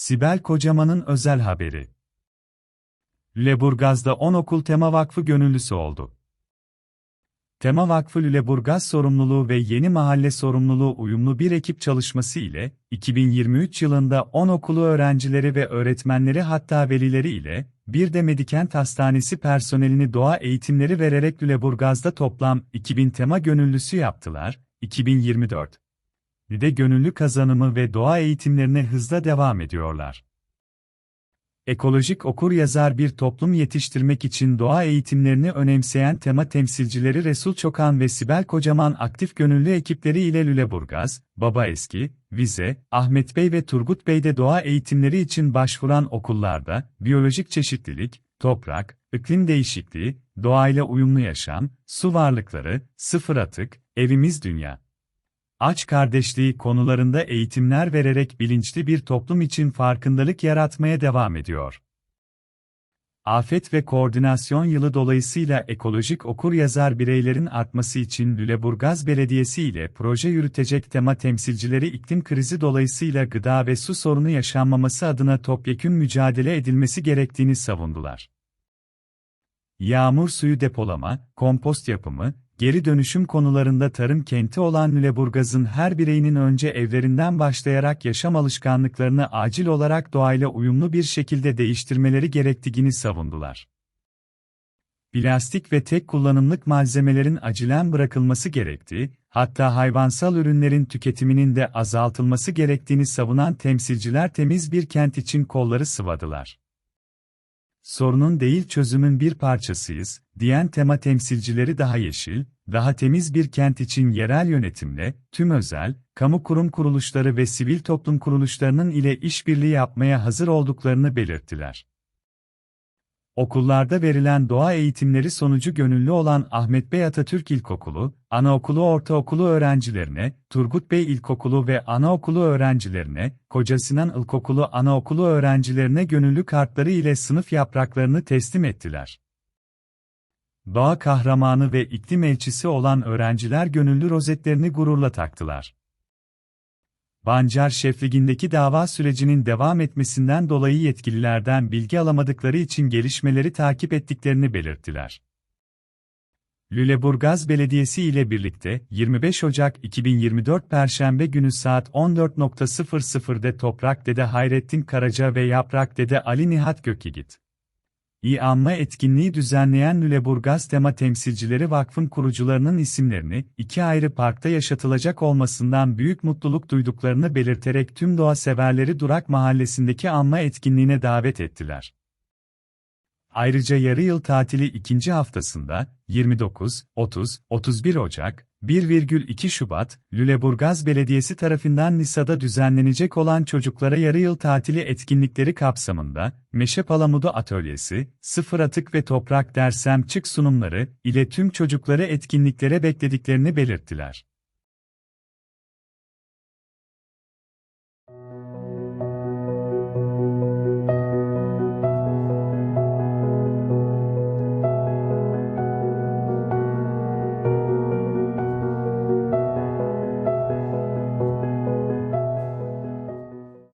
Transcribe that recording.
Sibel Kocaman'ın özel haberi. Lüleburgaz'da 10 okul Tema Vakfı gönüllüsü oldu. Tema Vakfı Lüleburgaz sorumluluğu ve Yeni Mahalle sorumluluğu uyumlu bir ekip çalışması ile, 2023 yılında 10 okulu öğrencileri ve öğretmenleri hatta velileri ile, bir de Medikent Hastanesi personelini doğa eğitimleri vererek Lüleburgaz'da toplam 2000 tema gönüllüsü yaptılar, 2024 de gönüllü kazanımı ve doğa eğitimlerine hızla devam ediyorlar. Ekolojik okur yazar bir toplum yetiştirmek için doğa eğitimlerini önemseyen tema temsilcileri Resul Çokan ve Sibel Kocaman aktif gönüllü ekipleri ile Lüleburgaz, Baba Eski, Vize, Ahmet Bey ve Turgut Bey de doğa eğitimleri için başvuran okullarda, biyolojik çeşitlilik, toprak, iklim değişikliği, doğayla uyumlu yaşam, su varlıkları, sıfır atık, evimiz dünya aç kardeşliği konularında eğitimler vererek bilinçli bir toplum için farkındalık yaratmaya devam ediyor. Afet ve Koordinasyon Yılı dolayısıyla ekolojik okur-yazar bireylerin artması için Lüleburgaz Belediyesi ile proje yürütecek tema temsilcileri iklim krizi dolayısıyla gıda ve su sorunu yaşanmaması adına topyekün mücadele edilmesi gerektiğini savundular. Yağmur suyu depolama, kompost yapımı, geri dönüşüm konularında tarım kenti olan Lüleburgaz'ın her bireyinin önce evlerinden başlayarak yaşam alışkanlıklarını acil olarak doğayla uyumlu bir şekilde değiştirmeleri gerektiğini savundular. Plastik ve tek kullanımlık malzemelerin acilen bırakılması gerektiği, hatta hayvansal ürünlerin tüketiminin de azaltılması gerektiğini savunan temsilciler temiz bir kent için kolları sıvadılar sorunun değil çözümün bir parçasıyız, diyen tema temsilcileri daha yeşil, daha temiz bir kent için yerel yönetimle, tüm özel, kamu kurum kuruluşları ve sivil toplum kuruluşlarının ile işbirliği yapmaya hazır olduklarını belirttiler. Okullarda verilen doğa eğitimleri sonucu gönüllü olan Ahmet Bey Atatürk İlkokulu, anaokulu ortaokulu öğrencilerine, Turgut Bey İlkokulu ve anaokulu öğrencilerine, Koca Sinan İlkokulu anaokulu öğrencilerine gönüllü kartları ile sınıf yapraklarını teslim ettiler. Doğa kahramanı ve iklim elçisi olan öğrenciler gönüllü rozetlerini gururla taktılar. Bancar Şefligi'ndeki dava sürecinin devam etmesinden dolayı yetkililerden bilgi alamadıkları için gelişmeleri takip ettiklerini belirttiler. Lüleburgaz Belediyesi ile birlikte 25 Ocak 2024 Perşembe günü saat 14.00'de Toprak Dede Hayrettin Karaca ve Yaprak Dede Ali Nihat Gökigit İ anma etkinliği düzenleyen Lüleburgaz Tema Temsilcileri Vakfın kurucularının isimlerini iki ayrı parkta yaşatılacak olmasından büyük mutluluk duyduklarını belirterek tüm doğa severleri Durak Mahallesi'ndeki anma etkinliğine davet ettiler. Ayrıca yarı yıl tatili ikinci haftasında 29, 30, 31 Ocak, 1,2 Şubat, Lüleburgaz Belediyesi tarafından Nisa'da düzenlenecek olan çocuklara yarı yıl tatili etkinlikleri kapsamında, Meşe Palamudu Atölyesi, Sıfır Atık ve Toprak Dersemçik sunumları ile tüm çocukları etkinliklere beklediklerini belirttiler.